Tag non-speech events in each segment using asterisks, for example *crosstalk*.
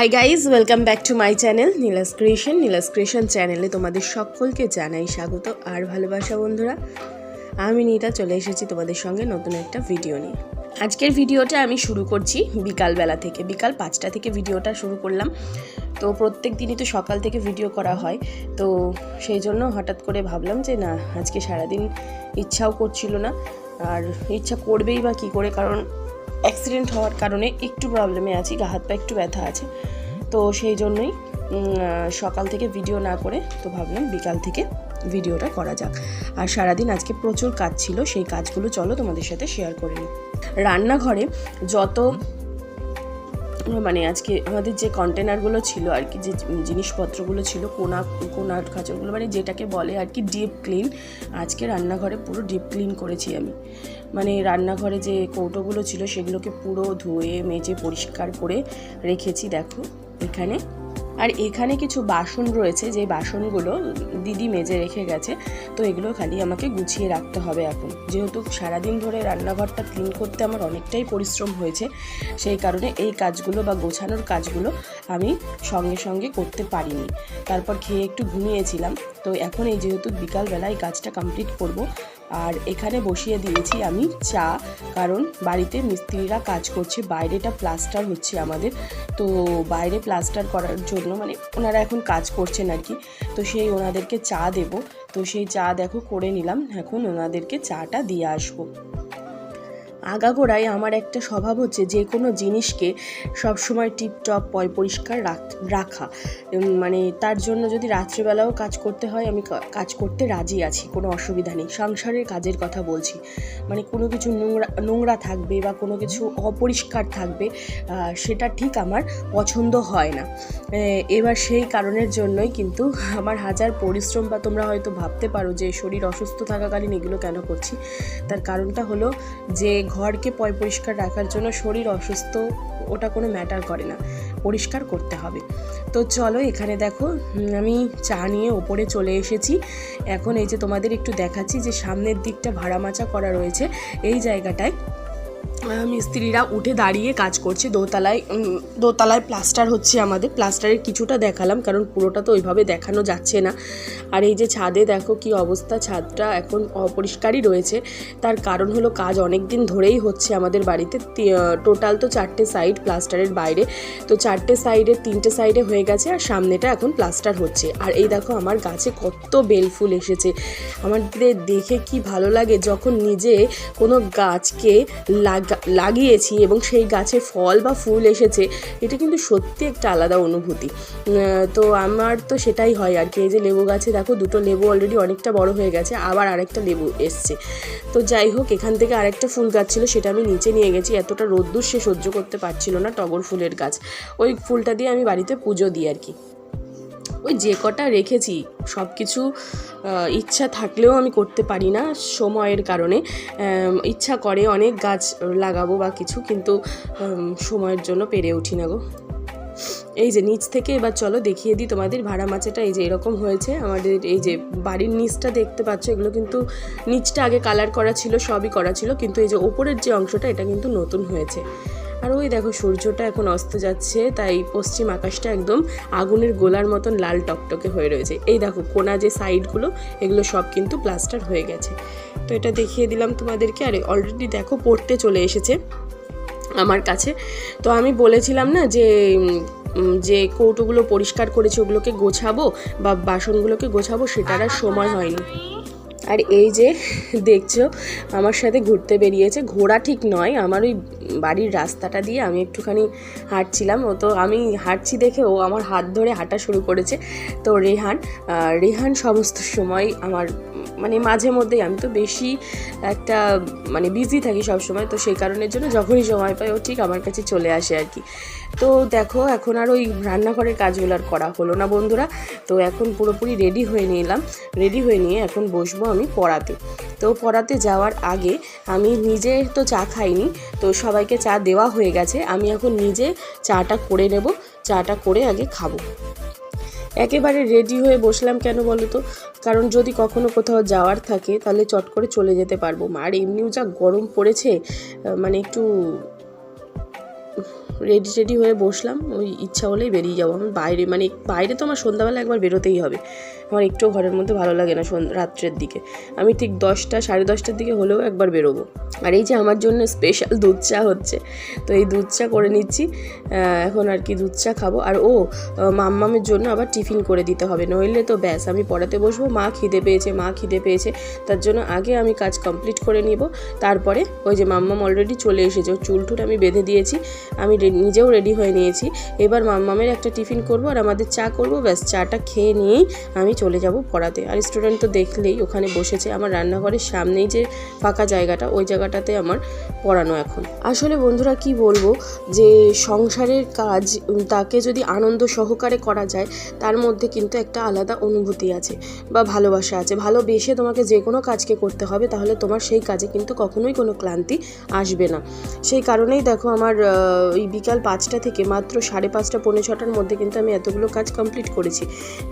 Hi guys welcome back to my channel Nila's creation Nila's creation চ্যানেলে তোমাদের সকলকে জানাই স্বাগত আর ভালোবাসা বন্ধুরা। আমি নিতা, চলে এসেছি তোমাদের সঙ্গে নতুন একটা ভিডিও নিয়ে। আজকের ভিডিওটা আমি শুরু করছি বিকালবেলা থেকে। বিকাল পাঁচটা থেকে ভিডিওটা শুরু করলাম। তো প্রত্যেক দিনই তো সকাল থেকে ভিডিও করা হয়। তো সেই জন্য হঠাৎ করে ভাবলাম যে, না, আজকে সারাদিন ইচ্ছাও করছিল না। আর ইচ্ছা করবেই বা কী করে? কারণ অ্যাক্সিডেন্ট হওয়ার কারণে একটু প্রবলেমে আছি, গা হাত পা একটু ব্যথা আছে। তো সেই জন্যই সকাল থেকে ভিডিও না করে তো ভাবলাম বিকাল থেকে ভিডিওটা করা যাক। আর সারাদিন আজকে প্রচুর কাজ ছিল, সেই কাজগুলো চলো তোমাদের সাথে শেয়ার করে নিই। রান্নাঘরে যত মানে আজকে আমাদের যে কন্টেনারগুলো ছিল আর কি, যে জিনিসপত্রগুলো ছিল, কোনা, কোনার খাঁচরগুলো মানে যেটাকে বলে আর কি ডিপ ক্লিন আজকে রান্নাঘরে পুরো ডিপ ক্লিন করেছি আমি। মানে রান্নাঘরে যে কৌটোগুলো ছিল সেগুলোকে পুরো ধুয়ে, মেজে, পরিষ্কার করে রেখেছি, দেখো। এখানে। আর এখানে কিছু বাসন রয়েছে, যে বাসনগুলো দিদি মেজে রেখে গেছে। তো এগুলো খালি আমাকে গুছিয়ে রাখতে হবে এখন। যেহেতু সারাদিন ধরে রান্নাঘরটা ক্লিন করতে আমার অনেকটাই পরিশ্রম হয়েছে, সেই কারণে এই কাজগুলো বা গোছানোর কাজগুলো আমি সঙ্গে সঙ্গে করতে পারিনি। তারপর খেয়ে একটু ঘুমিয়েছিলাম। তো এখন এই যেহেতু বিকালবেলা এই কাজটা কমপ্লিট করব আর এখানে বসিয়ে দিয়েছি আমি চা, কারণ বাড়িতে মিস্ত্রিরা কাজ করছে, বাইরেটা প্লাস্টার হচ্ছে আমাদের। তো বাইরে প্লাস্টার করার জন্য মানে ওনারা এখন কাজ করছেন আর কি। তো সেই ওনাদেরকে চা দেব। তো সেই চা দেখো করে নিলাম, এখন ওনাদেরকে চাটা দিয়ে আসব। আগাগোড়ায় আমার একটা স্বভাব হচ্ছে যে কোনো জিনিসকে সবসময় টিপটপ পয় পরিষ্কার রাখ- মানে তার জন্য যদি রাত্রিবেলাও কাজ করতে হয়, আমি কাজ করতে রাজি আছি, কোনো অসুবিধা নেই। সংসারের কাজের কথা বলছি। মানে কোনো কিছু নোংরা নোংরা থাকবে বা কোনো কিছু অপরিষ্কার থাকবে সেটা ঠিক আমার পছন্দ হয় না। এবার সেই কারণের জন্যই কিন্তু আমার হাজার পরিশ্রম বা তোমরা হয়তো ভাবতে পারো যে শরীর অসুস্থ থাকাকালীন এগুলো কেন করছি। তার কারণটা হলো যে ঘরকে পয় পরিষ্কার রাখার জন্য শরীর অসুস্থ, ওটা কোনো ম্যাটার করে না। পরিষ্কার করতে হবে। তো চলো এখানে দেখো আমি চা নিয়ে ওপরে চলে এসেছি। এখন এই যে তোমাদের একটু দেখাচ্ছি যে সামনের দিকটা ভাড়া মাচা করা রয়েছে। এই জায়গাটায় মিস্ত্রিরা উঠে দাঁড়িয়ে কাজ করছে। দোতলায় দোতলায় প্লাস্টার হচ্ছে আমাদের। প্লাস্টারের কিছুটা দেখালাম, কারণ পুরোটা তো ওইভাবে দেখানো যাচ্ছে না। আর এই যে ছাদে দেখো কি অবস্থা, ছাদটা এখন অপরিষ্কারই রয়েছে। তার কারণ হলো কাজ অনেক দিন ধরেই হচ্ছে আমাদের বাড়িতে। টোটাল তো চারটে সাইড প্লাস্টারের বাইরে। তো চারটে সাইডে তিনটে সাইডে হয়ে গেছে আর সামনেটা এখন প্লাস্টার হচ্ছে। আর এই দেখো আমার গাছে কত বেল ফুল এসেছে। আমাদের দেখে কি ভালো লাগে যখন নিজে কোনো গাছকে লাগা লাগিয়েছি এবং সেই গাছে ফল বা ফুল এসেছে, এটা কিন্তু সত্যি একটা আলাদা অনুভূতি। তো আমার তো সেটাই হয় আর কি, এই যে লেবু গাছে দেখো দুটো লেবু অলরেডি অনেকটা বড় হয়ে গেছে, আবার আরেকটা লেবু এসছে। তো যাই হোক, এখান থেকে আরেকটা ফুল গাছ ছিল, সেটা আমি নিচে নিয়ে গেছি, এতটা রোদ্দুর সে সহ্য করতে পারছিল না টগর ফুলের গাছ। ওই ফুলটা দিয়ে আমি বাড়িতে পুজো দিই আর কি। ওই যে কটা রেখেছি সব কিছু ইচ্ছা থাকলেও আমি করতে পারি না সময়ের কারণে। ইচ্ছা করে অনেক গাছ লাগাবো বা কিছু, কিন্তু সময়ের জন্য পেরে উঠি না গো। এই যে নিচ থেকে এবার চলো দেখিয়ে দিই তোমাদের ভাড়া মাচাটা এই যে এরকম হয়েছে। আমাদের এই যে বাড়ির নিচটা দেখতে পাচ্ছ, এগুলো কিন্তু নিচটা আগে কালার করা ছিল, সবই করা ছিল, কিন্তু এই যে ওপরের যে অংশটা, এটা কিন্তু নতুন হয়েছে। আর ওই দেখো সূর্যটা এখন অস্ত যাচ্ছে তাই পশ্চিম আকাশটা একদম আগুনের গোলার মতন লাল টকটকে হয়ে রয়েছে। এই দেখো কোনা যে সাইডগুলো এগুলো সব কিন্তু প্লাস্টার হয়ে গেছে। তো এটা দেখিয়ে দিলাম তোমাদেরকে আর অলরেডি দেখো পড়তে চলে এসেছে আমার কাছে। তো আমি বলেছিলাম না যে যে কৌটোগুলো পরিষ্কার করেছে ওগুলোকে গোছাবো বা বাসনগুলোকে গোছাবো সেটার আর সময় হয়নি। আর এই যে দেখছ, আমার সাথে ঘুরতে বেরিয়েছে। ঘোরা ঠিক নয়, আমার ওই বাড়ির রাস্তাটা দিয়ে আমি একটুখানি হাঁটছিলাম। ও তো আমি হাঁটছি দেখে ও আমার হাত ধরে হাঁটা শুরু করেছে। তো রেহান রেহান সমস্ত সময় আমার মানে মাঝে মধ্যেই আমি তো বেশি একটা মানে বিজি থাকি সব সময় তো সেই কারণের জন্য যখনই সময় পাই ও ঠিক আমার কাছে চলে আসে আর কি। তো দেখো, এখন আর ওই রান্নাঘরের কাজগুলো আর করা হলো না বন্ধুরা। তো এখন পুরোপুরি রেডি হয়ে নিলাম। রেডি হয়ে নিয়ে এখন বসবো আমি পড়াতে। তো পড়াতে যাওয়ার আগে আমি নিজে তো চা খাইনি, তো সবাইকে চা দেওয়া হয়ে গেছে। আমি এখন নিজে চাটা করে নেব। চাটা করে আগে খাব। একেবারে রেডি হয়ে বসলাম কেন বলো তো? কারণ যদি কখনো কোথাও যাওয়ার থাকে, তাহলে চট করে চলে যেতে পারব। আর এমনিও যা গরম পড়েছে মানে একটু রেডি টেডি হয়ে বসলাম, ওই ইচ্ছা হলেই বেরিয়ে যাব। আমি বাইরে মানে বাইরে তো আমার সন্ধ্যাবেলা একবার বেরোতেই হবে। আমার একটু ঘরের মধ্যে ভালো লাগে না রাত্রের দিকে। আমি ঠিক দশটা, সাড়ে দশটার দিকে হলেও একবার বেরোবো। আর এই যে আমার জন্য স্পেশাল দুধ চা হচ্ছে, তো এই দুধ চা করে নিচ্ছি এখন আর কি দুধ চা খাব। আর ও মাম্মামের জন্য আবার টিফিন করে দিতে হবে, নইলে তো ব্যাস, আমি পড়াতে বসবো, মা খিদে পেয়েছে, মা খিদে পেয়েছে, তার জন্য আগে আমি কাজ কমপ্লিট করে নিব, তারপরে ওই যে মাম্মাম অলরেডি চলে এসেছে চুল টুল আমি বেঁধে দিয়েছি, আমি নিজেও রেডি হয়ে নিয়েছি। এবার মাম্মামের একটা টিফিন করব, আর আমাদের চা করব, ব্যাস, চাটা খেয়ে নিয়েই আমি চলে যাব পড়াতে। আর স্টুডেন্ট তো দেখলেই ওখানে বসেছে। আমার রান্নাঘরের সামনেই যে ফাঁকা জায়গাটা, ওই জায়গাটাতে আমার পড়ানো এখন। আসলে বন্ধুরা কি বলব, যে সংসারের কাজ তাকে যদি আনন্দ সহকারে করা যায়, তার মধ্যে কিন্তু একটা আলাদা অনুভূতি আছে বা ভালোবাসা আছে। ভালোবেসে তোমাকে যে কোনো কাজকে করতে হবে, তাহলে তোমার সেই কাজে কিন্তু কখনোই কোনো ক্লান্তি আসবে না। সেই কারণেই দেখো আমার ওই বিকাল পাঁচটা থেকে মাত্র সাড়ে পাঁচটা, পৌনে ছটার মধ্যে কিন্তু আমি এতগুলো কাজ কমপ্লিট করেছি।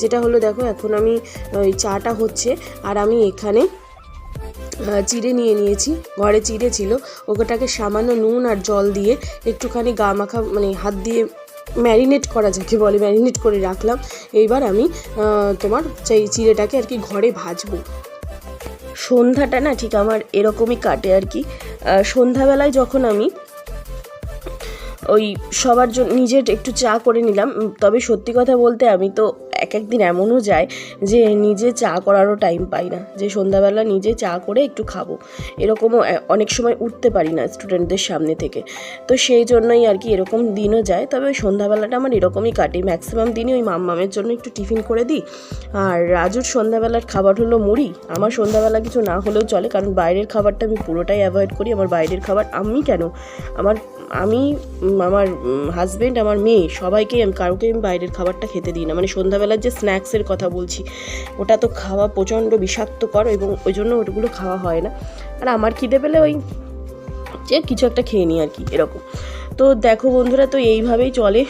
যেটা হলো দেখো, এখন আমি, ওই চাটা হচ্ছে, আর আমি এখানে চিড়ে নিয়ে নিয়েছি, ঘরে চিড়ে ছিল। ওটাকে সামান্য নুন আর জল দিয়ে একটুখানি গা মাখা মানে হাত দিয়ে ম্যারিনেট করা যাকে বলে, ম্যারিনেট করে রাখলাম। এইবার আমি তোমার সেই চিড়েটাকে আর কি ঘরে ভাজবো। সন্ধ্যাটা না ঠিক আমার এরকমই কাটে আর কি। সন্ধ্যাবেলায় যখন আমি ওই সবার জন্য নিজের একটু চা করে নিলাম তবে সত্যি কথা বলতে আমি তো এক একদিন এমনও যায় যে নিজে চা করারও টাইম পাই না। যে সন্ধ্যাবেলা নিজে চা করে একটু খাব। এরকমও অনেক সময় উঠতে পারি না স্টুডেন্টদের সামনে থেকে। তো সেই জন্যই আর কি এরকম দিনও যায়। তবে ওই সন্ধ্যাবেলাটা আমার এরকমই কাটে। ম্যাক্সিমাম দিনই ওই মাম্মামের জন্য একটু টিফিন করে দিই। আর রাজুর সন্ধ্যাবেলার খাবার হলো মুড়ি। আমার সন্ধ্যাবেলা কিছু না হলেও চলে। কারণ বাইরের খাবারটা আমি পুরোটাই অ্যাভয়েড করি। আমার বাইরের খাবার আমি কেন? আমার আমি আমার হাজব্যান্ড আমার মেয়ে, সবাইকেই আমি কারোকে আমি বাইরের খাবারটা খেতে দিই না। মানে সন্ধ্যাবেলার যে স্ন্যাক্সের কথা বলছি, ওটা তো খাওয়া প্রচণ্ড বিষাক্তকর এবং ওই জন্য ওগুলো খাওয়া হয় না। আর আমার খিদে পেলে ওই যে কিছু একটা খেয়ে নিই আর কি, এরকম। তো দেখো বন্ধুরা, তো এইভাবেই চলে,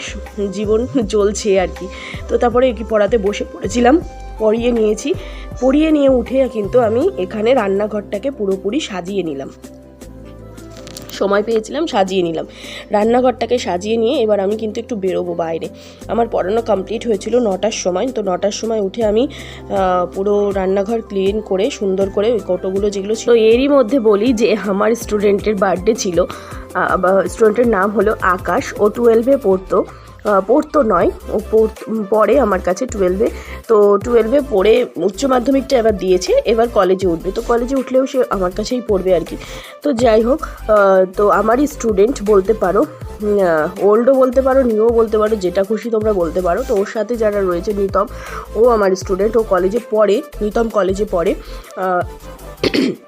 জীবন চলছে আর কি। তো তারপরে কি পড়াতে বসে পড়েছিলাম, পড়িয়ে নিয়েছি। পড়িয়ে নিয়ে উঠে কিন্তু আমি এখানে রান্নাঘরটাকে পুরোপুরি সাজিয়ে নিলাম। সময় পেয়েছিলাম, সাজিয়ে নিলাম। রান্নাঘরটাকে সাজিয়ে নিয়ে এবার আমি কিন্তু একটু বেরোবো বাইরে। আমার পড়ানো কমপ্লিট হয়েছিল নটার সময়, তো নটার সময় উঠে আমি পুরো রান্নাঘর ক্লিন করে, সুন্দর করে ওই কটোগুলো যেগুলো ছিল এরই মধ্যে বলি যে আমার স্টুডেন্টের বার্থডে ছিল স্টুডেন্টের নাম হলো আকাশ, ও টুয়েলভে পড়তো। পড়তো নয়। ও পড়- আমার কাছে টুয়েলভে তো টুয়েলভে পড়ে উচ্চ মাধ্যমিকটা এবার দিয়েছে, এবার কলেজে উঠবে। তো কলেজে উঠলেও সে আমার কাছেই পড়বে আর কি। তো যাই হোক তো আমারই স্টুডেন্ট বলতে পারো ওল্ডও বলতে পারো নিউও বলতে পারো, যেটা খুশি তোমরা বলতে পারো। তো ওর সাথে যারা রয়েছে নিতম, ও আমার স্টুডেন্ট ও কলেজে পড়ে, নিতম কলেজে পড়ে। *coughs*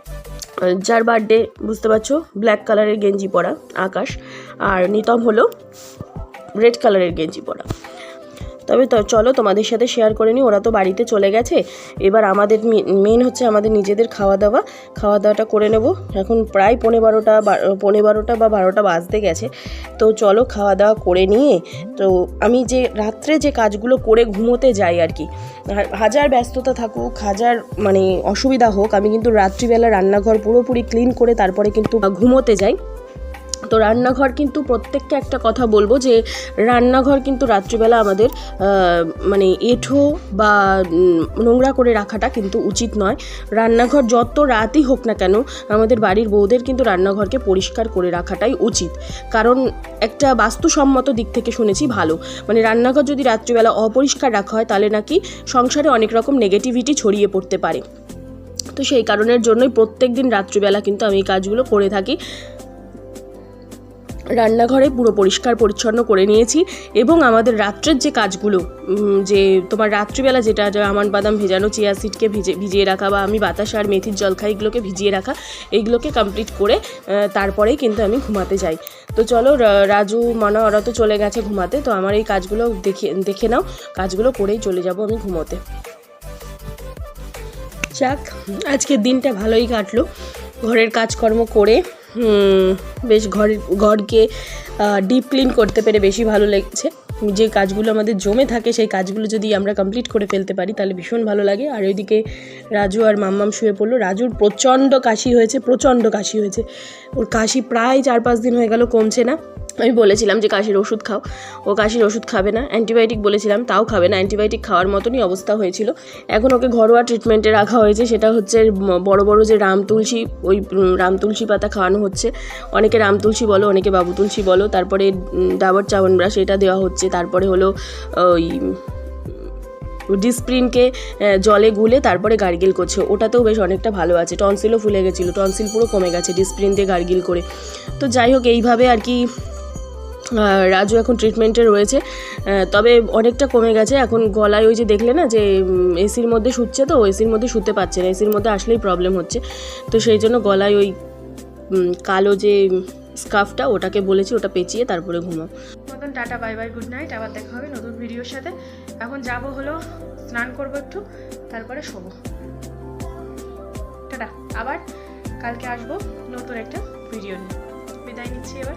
যার বার্থডে বুঝতে পারছ? ব্ল্যাক কালারের গেঞ্জি পরা, আকাশ। আর নিতম হলো রেড কালারের গেঞ্জি পরা। তবে তো চলো তোমাদের সাথে শেয়ার করে নিই, ওরা তো বাড়িতে চলে গেছে। এবার আমাদের মেন হচ্ছে আমাদের নিজেদের খাওয়া দাওয়া খাওয়া দাওয়াটা করে নেব। এখন প্রায় পনেরো বারোটা পনেরো বারোটা বা বারোটা বাজতে গেছে। তো চলো খাওয়া দাওয়া করে নিয়ে, তো আমি যে রাত্রে যে কাজগুলো করে ঘুমোতে যাই আর কি হাজার ব্যস্ততা থাকুক, হাজার মানে অসুবিধা হোক, আমি কিন্তু রাত্রিবেলা রান্নাঘর পুরোপুরি ক্লিন করে তারপরে কিন্তু ঘুমোতে যাই। তো রান্নাঘর কিন্তু প্রত্যেককে একটা কথা বলব যে রান্নাঘর কিন্তু রাত্রিবেলা আমাদের মানে এঁঠো বা নোংরা করে রাখাটা কিন্তু উচিত নয়। রান্নাঘর যত রাতই হোক না কেন, আমাদের বাড়ির বউদের কিন্তু রান্নাঘরকে পরিষ্কার করে রাখাটাই উচিত। কারণ একটা বাস্তুসম্মত দিক থেকে শুনেছি ভালো। মানে রান্নাঘর যদি রাত্রিবেলা অপরিষ্কার রাখা হয়, তাহলে নাকি সংসারে অনেক রকম নেগেটিভিটি ছড়িয়ে পড়তে পারে। তো সেই কারণের জন্যই প্রত্যেক দিন রাত্রিবেলা কিন্তু আমি এই কাজগুলো করে থাকি। রান্নাঘরে পুরো পরিষ্কার পরিচ্ছন্ন করে নিয়েছি এবং আমাদের রাত্রের যে কাজগুলো যে তোমার রাত্রিবেলা যেটা যে আমন বাদাম ভেজানো, চিয়া সিডকে ভিজে, ভিজিয়ে রাখা বা আমি বাতাস আর মেথির জল খাই এগুলোকে ভিজিয়ে রাখা, এইগুলোকে কমপ্লিট করে তারপরেই কিন্তু আমি ঘুমাতে যাই। তো চলো রাজু, মানা, ওরা তো চলে গেছে ঘুমাতে, তো আমার এই কাজগুলো দেখে দেখে নাও। কাজগুলো করেই চলে যাব আমি ঘুমোতে। যাক, আজকের দিনটা ভালোই কাটলো। ঘরের কাজকর্ম করে বেশ ঘর, ঘরকে ডিপ ক্লিন করতে পেরে বেশি ভালো লেগেছে। যে কাজগুলো আমাদের জমে থাকে, সেই কাজগুলো যদি আমরা কমপ্লিট করে ফেলতে পারি, তাহলে ভীষণ ভালো লাগে। আর ওইদিকে রাজু আর মাম্মাম শুয়ে পড়ল। রাজুর প্রচণ্ড কাশি হয়েছে, প্রচণ্ড কাশি হয়েছে। ওর কাশি প্রায় চার পাঁচ দিন হয়ে গেল, কমছে না। আমি বলেছিলাম যে কাশির ওষুধ খাও। ও কাশির ওষুধ খাবে না। অ্যান্টিবায়োটিক বলেছিলাম, তাও খাবে না। অ্যান্টিবায়োটিক খাওয়ার মতনই অবস্থা হয়েছিল। এখন ওকে ঘরোয়া ট্রিটমেন্টে রাখা হয়েছে। সেটা হচ্ছে বড় বড় যে রাম তুলসী, ওই রাম তুলসী পাতা খাওয়ানো হচ্ছে। অনেকে রাম তুলসী বলো, অনেকে বাবু তুলসী বলো। তারপরে ডাবর চাবন ব্রাশ এটা দেওয়া হচ্ছে। তারপরে হলো, ওই ডিসপ্রিনকে জলে গুলে তারপরে গার্গিল করছে। ওটাতেও বেশ অনেকটা ভালো আছে। টনসিলও ফুলে গেছিল। টনসিল পুরো কমে গেছে ডিসপ্রিন দিয়ে গার্গিল করে। তো যাই হোক, এইভাবে আর কি রাজু এখন ট্রিটমেন্টে রয়েছে। তবে অনেকটা কমে গেছে। এখন গলায় ওই যে দেখলে না যে এসির মধ্যে শুচ্ছে তো এসির মধ্যে শুতে পারছে না। এসির মধ্যে আসলেই প্রবলেম হচ্ছে। তো সেই জন্য গলায় ওই কালো যে স্কার্ফটা ওটাকে বলেছি, ওটা পেঁচিয়ে তারপরে ঘুমাও। মতন tata bye bye good night আবার দেখা হবে নতুন ভিডিওর সাথে। এখন যাব হলো স্নান করব একটু, তারপরে শোবো। টাটা। আবার কালকে আসব নতুন একটা ভিডিও নিয়ে। বিদায় নিচ্ছি এবার।